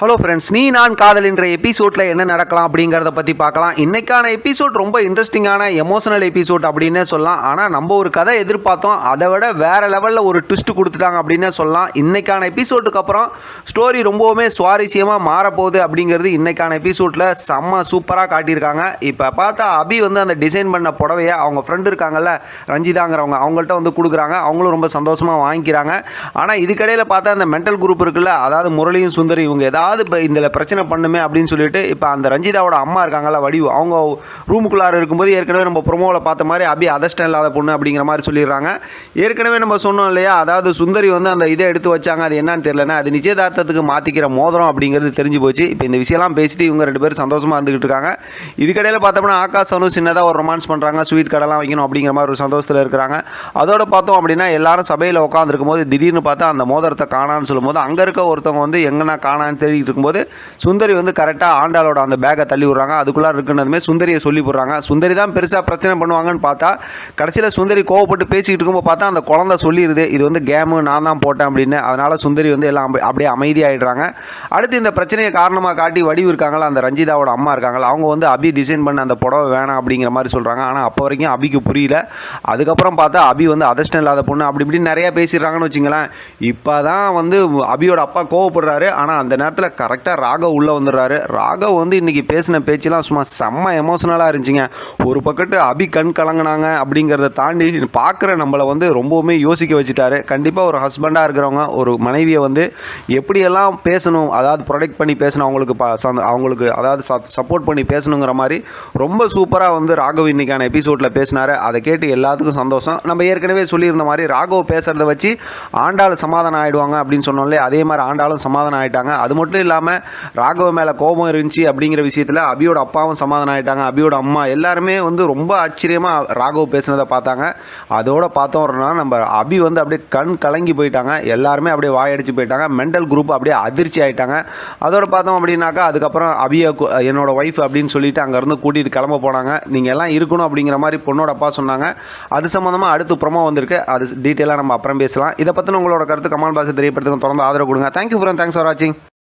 Hello friends நீ நான் காதலின்ற எபிசோடில் என்ன நடக்கலாம் அப்படிங்கிறத பற்றி பார்க்கலாம். இன்னைக்கான எபிசோட் ரொம்ப இன்ட்ரெஸ்டிங்கான எமோஷனல் எபிசோட் அப்படின்னே சொல்லலாம். ஆனால் நம்ம ஒரு கதை எதிர்பார்த்தோம். அதை விட வேறு லெவலில் ஒரு ட்விஸ்ட் கொடுத்துட்டாங்க அப்படின்னே சொல்லலாம். இன்னைக்கான எபிசோட்டுக்கு அப்புறம் ஸ்டோரி ரொம்பவுமே சுவாரஸ்யமாக மாறப்போகுது அப்படிங்கிறது இன்னைக்கான எபிசோட்டில் செம்ம சூப்பராக காட்டியிருக்காங்க. இப்போ பார்த்தா அபி வந்து அந்த டிசைன் பண்ண புடவையை அவங்க ஃப்ரெண்டு இருக்காங்கல்ல ரஞ்சிதாங்கிறவங்க அவங்கள்ட்ட வந்து கொடுக்குறாங்க. அவங்களும் ரொம்ப சந்தோஷமாக வாங்கிக்கிறாங்க. ஆனால் இதுக்கடையில் பார்த்தா அந்த மென்டல் குரூப் இருக்குல்ல அதாவது முரளியும் சுந்தரி இவங்க ஏதாவது இப்போ இதில் பிரச்சனை பண்ணுமே அப்படின்னு சொல்லிட்டு இப்போ அந்த ரஞ்சிதாவோட அம்மா இருக்காங்களா வடிவு. அவங்க ரூமுக்குள்ளார இருக்கும்போது ஏற்கனவே நம்ம ப்ரொமோவில் பார்த்த மாதிரி அபி அதர்ஷ்டம் இல்லாத பொண்ணு அப்படிங்கிற மாதிரி சொல்லிடுறாங்க. ஏற்கனவே நம்ம சொன்னோம் இல்லையா அதாவது சுந்தரி வந்து அந்த இதை எடுத்து வச்சாங்க அது என்னன்னு தெரியலன்னா அது நிச்சயதார்த்தத்துக்கு மாற்றிக்கிற மோதிரம் அப்படிங்கிறது தெரிஞ்சு போச்சு. இப்போ இந்த விஷயம்லாம் பேசிட்டு இவங்க ரெண்டு பேரும் சந்தோஷமாக இருந்துகிட்டு இருக்காங்க. இதுக்கடையில் பார்த்தோம்னா ஆகாஷ் அவனும் சின்னதாக ஒரு ரொமான்ஸ் பண்ணுறாங்க ஸ்வீட் கடைலாம் வைக்கணும் அப்படிங்கிற மாதிரி ஒரு சந்தோஷத்தில் இருக்கிறாங்க. அதோட பார்த்தோம் அப்படின்னா எல்லாரும் சபையில் உட்காந்துருக்கும் போது திடீர்னு பார்த்தா அந்த மோதிரத்தை காணான்னு சொல்லும்போது அங்கே இருக்க ஒருத்தவங்க வந்து எங்கன்னா காணான்னு தேடிட்டு இருக்கும்போது சுந்தரி வந்து கரெக்டாக ஆண்டாளோட அந்த பேக்கை தள்ளி விட்றாங்க. அதுக்குள்ளே இருக்குன்னதுமே சுந்தரியை சொல்லி போடுறாங்க. சுந்தரி தான் பெருசாக பிரச்சனை பண்ணுவாங்கன்னு பார்த்தா கடைசியில் சுந்தரி கோவப்பட்டு பேசிக்கிட்டு இருக்கும்போது பார்த்தா அந்த குழந்தை சொல்லிடுது இது வந்து கேமு நான் தான் போட்டேன் அப்படின்னு. அதனால் சுந்தரி வந்து எல்லாம் அப்படியே அமைதியாகிடுறாங்க அடுத்து இந்த பிரச்சனையை காரணமாக காட்டி வடிவு இருக்காங்களா? அந்த ரஞ்சிதாவோட அம்மா இருக்காங்களா? அவங்க வந்து அபி டிசைன் பண்ண அந்த புடவை வேணாம் அப்படிங்கிற மாதிரி சொல்கிறாங்க ஆனால் அப்போ வரைக்கும் அபிக்கு புரியல. அதுக்கப்புறம் பார்த்தா அபி வந்து அதிர்ஷ்டம் இல்லாத பொண்ணு அப்படி இப்படி நிறையா பேசிடுறாங்கன்னு வச்சுங்களேன். இப்போ தான் வந்து அபியோட அப்பா கோவப்படுறாரு. ஆனால் அந்த நேரத்தில் கரெக்டாக ராகவ் உள்ளே வந்துடுறாரு. ராகவ் வந்து இன்றைக்கி பேசின பேச்செலாம் சும்மா செம்ம எமோஷனலாக இருந்துச்சுங்க. ஒரு பக்கத்து அபி கண் கலங்கினாங்க அப்படிங்கிறத தாண்டி பார்க்குற நம்மளை வந்து ரொம்பவுமே யோசிக்க வச்சுட்டாரு. கண்டிப்பாக ஒரு ஹஸ்பண்டாக இருக்கிறவங்க ஒரு மனைவியை வந்து எப்படியெல்லாம் பேசணும் அதாவது ப்ரொடெக்ட் பண்ணி பேசணும் அவங்களுக்கு அவங்களுக்கு அதாவது சப்போர்ட் பண்ணி பேசணுங்கிற மாதிரி ரொம்ப சூப்பராக வந்து ராகவ் இன்னைக்கான எபிசோடில் பேசினார். அதை கேட்டு எல்லாத்துக்கும் சந்தோஷம். நம்ம ஏற்கனவே சொல்லியிருந்த மாதிரி ராகவ் பேசுகிறத வச்சு ஆண்டாள் சமாதானம் ஆகிடுவாங்க அப்படின்னு சொன்னோம்லே அதே மாதிரி ஆண்டாளும் சமாதானம் ஆகிட்டாங்க அது மட்டும் இல்லாமல் ராகவ மேலே கோபம் இருந்துச்சு அப்படிங்கிற விஷயத்தில் அபியோட அப்பாவும் சமாதானம் ஆகிட்டாங்க அபியோட அம்மா எல்லாருமே வந்து ரொம்ப ஆச்சரியமாக ராகவ் பேசுனதை பார்த்தாங்க. அதோட பார்த்தோம்னா நம்ம அபி வந்து அப்படியே கண் கலங்கி போயிட்டாங்க. எல்லாருமே அப்படியே வாயடிச்சு போயிட்டாங்க. மென்டல் குரூப் அப்படியே அதிர்ச்சி ஆகிட்டாங்க அதோட பார்த்தோம் அப்படின்னாக்கா அதுக்கப்புறம் அபியை என்னோட ஒய்ஃப் அப்படின்னு சொல்லிட்டு அங்கேருந்து கூட்டிகிட்டு கிளம்ப போனாங்க. நீங்கள் எல்லாம் இருக்கணும் அப்படிங்கிற மாதிரி பொண்ணோட அப்பா சொன்னாங்க. அது சம்மந்தமாக அடுத்து ப்ரொமோ வந்திருக்கு. அது டீட்டெயிலாக நம்ம அப்புறம் பேசலாம். இதை பற்றின உங்களோட கருத்து கமல் பாசை தெரியப்படுத்துங்க தொடர்ந்து ஆதரவு கொடுங்க. தேங்க்யூ ஃப்ரெண்ட் தேங்க்ஸ் ஃபார் வாட்சிங்